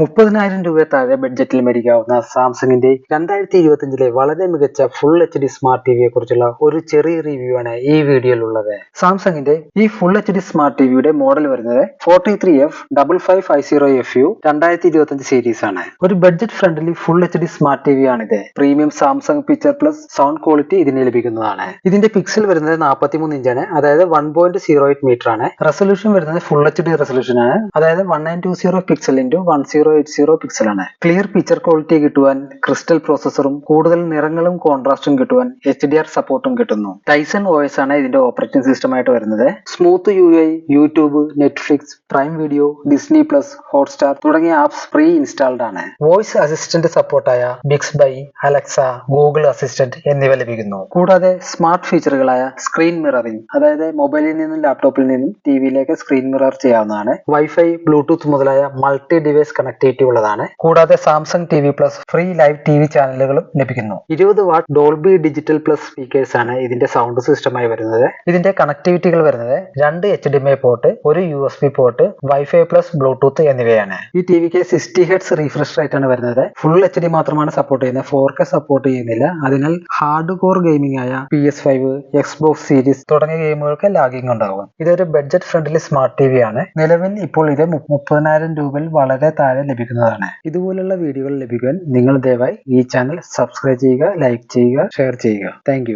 മുപ്പതിനായിരം രൂപ താഴെ ബഡ്ജറ്റിൽ മേടിക്കാവുന്ന സാംസങ്ങിന്റെ രണ്ടായിരത്തി ഇരുപത്തിയഞ്ചിലെ വളരെ മികച്ച ഫുൾ എച്ച് ഡി സ്മാർട്ട് ടിവിയെ കുറിച്ചുള്ള ഒരു ചെറിയ റിവ്യൂ ആണ് ഈ വീഡിയോയിൽ ഉള്ളത്. സാംസങ്ങിന്റെ ഈ ഫുൾ എച്ച് ഡി സ്മാർട്ട് ടിവിയുടെ മോഡൽ വരുന്നത് forty three F double five five zero F U രണ്ടായിരത്തി ഇരുപത്തിയഞ്ച് സീരീസ് ആണ്. ഒരു budget friendly full H D smart T V ആണിത്. Premium Samsung picture plus sound quality ഇതിന് ലഭിക്കുന്നതാണ്. ഇതിന്റെ പിക്സൽ വരുന്നത് നാൽപ്പത്തിമൂന്ന് ഇഞ്ചാണ് അതായത് one point zero eight metre ആണ്. റെസൊല്യൂഷൻ വരുന്നത് ഫുൾ എച്ച് ഡി റെസൊല്യൂഷൻ ആണ്. അതായത് one nine two zero pixel into one zero eight zero pixel ആണ്. ക്ലിയർ പിക്ചർ ക്വാളിറ്റി കിട്ടുവാൻ ക്രിസ്റ്റൽ പ്രോസസറും കൂടുതൽ നിറങ്ങളും കോൺട്രാസ്റ്റും കിട്ടുവാൻ എച്ച് ഡി ആർ സപ്പോർട്ടും കിട്ടുന്നു. ടൈസൺ വോയിസ് ആണ് ഇതിന്റെ ഓപ്പറേറ്റിംഗ് സിസ്റ്റം ആയിട്ട് വരുന്നത്. Smooth U I YouTube Netflix Prime Video Disney Plus Hotstar തുടങ്ങിയ ആപ്സ് ഫ്രീ ഇൻസ്റ്റാൾഡ് ആണ്. വോയിസ് അസിസ്റ്റന്റ് സപ്പോർട്ടായ Bixby Alexa Google assistant എന്നിവ ലഭിക്കുന്നു. കൂടാതെ സ്മാർട്ട് ഫീച്ചറുകളായ സ്ക്രീൻ മിററിംഗ് അതായത് മൊബൈലിൽ നിന്നും ലാപ്ടോപ്പിൽ നിന്നും ടിവിയിലേക്ക് സ്ക്രീൻ മിറർ ചെയ്യാവുന്നതാണ്. വൈഫൈ ബ്ലൂടൂത്ത് മുതലായ മൾട്ടി ഡിവൈസ് കണക്ടിവിറ്റി ഉള്ളതാണ്. കൂടാതെ Samsung T V plus free live T V ചാനലുകളും ലഭിക്കുന്നു. ഇരുപത് watt Dolby digital plus speakers ആണ് ഇതിന്റെ സൗണ്ട് സിസ്റ്റമായി വരുന്നത്. ഇതിന്റെ കണക്ടിവിറ്റികൾ വരുന്നത് രണ്ട് എച്ച് ഡി എം പോർട്ട് ഒരു U S B port wifi plus bluetooth എന്നിവയാണ്. ഈ ടി വിക്ക് സിക്സ്റ്റി ഹെഡ്സ് റീഫ്രഷ് റേറ്റ് ആണ് വരുന്നത്. ഫുൾ എച്ച് ഡി മാത്രമാണ് സപ്പോർട്ട് ചെയ്യുന്നത്. ഫോർ കെ സപ്പോർട്ട് ചെയ്യുന്നില്ല. അതിനാൽ ഹാർഡ് കോർ ഗെയിമിംഗ് ആയ P S five Xbox series തുടങ്ങിയ ഗെയിമുകൾക്ക് ലാഗിംഗ് ഉണ്ടാകും ഇതൊരു budget friendly smart T V ആണ്. നിലവിൽ ഇപ്പോൾ ഇത് മുപ്പതിനായിരം രൂപയിൽ വളരെ താഴെ ലഭിക്കുന്നതാണ്. ഇതുപോലുള്ള വീഡിയോകൾ ലഭിക്കാൻ നിങ്ങൾ ദയവായി ഈ ചാനൽ സബ്സ്ക്രൈബ് ചെയ്യുക ലൈക്ക് ചെയ്യുക ഷെയർ ചെയ്യുക. താങ്ക്